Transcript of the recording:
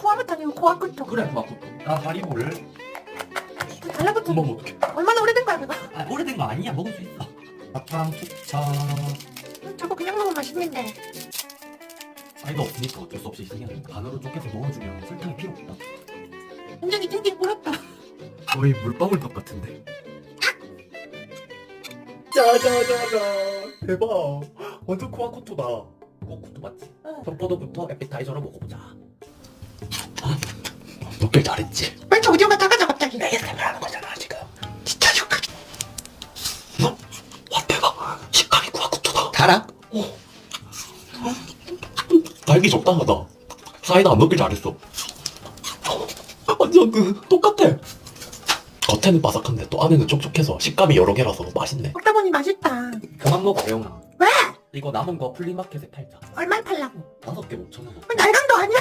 코아부터 아니고 코아쿠토. 그래 마코토 나 하리보를 달라붙어. 먹으면 어떡해 얼마나 오래된 거야 그거? 아 오래된 거 아니야 먹을 수 있어 사탕 투차 음, 저거 그냥 먹으면 맛있는데. 사이다 없으니까 어쩔 수 없이 신기한 반으로 쪼개서 넣어주면 설탕이 필요 없다 완전히 띵띵 불었다. 거의 물방울밥 같은데 짜자자자 대박 완전 코아코토다 코아코토 맞지? 응. 청포도부터 에피타이저로 먹어보자 먹길 잘했지 빨리 저 어디로 갔다 가자 갑자기. ASMR 하는 거잖아 지금 진짜 육각 어? 와 대박 식감이 코아코토다 달아? 어 달기 적당하다 사이다 안 넣길 잘했어 완전 그 똑같아 겉에는 바삭한데 또 안에는 촉촉해서 식감이 여러 개라서 맛있네 먹다 보니 맛있다. 그만 먹어 레옹아 왜? 이거 남은 거 플리마켓에 팔자 얼마에 팔라고? 다섯 개 5천 원 날강도 아니야.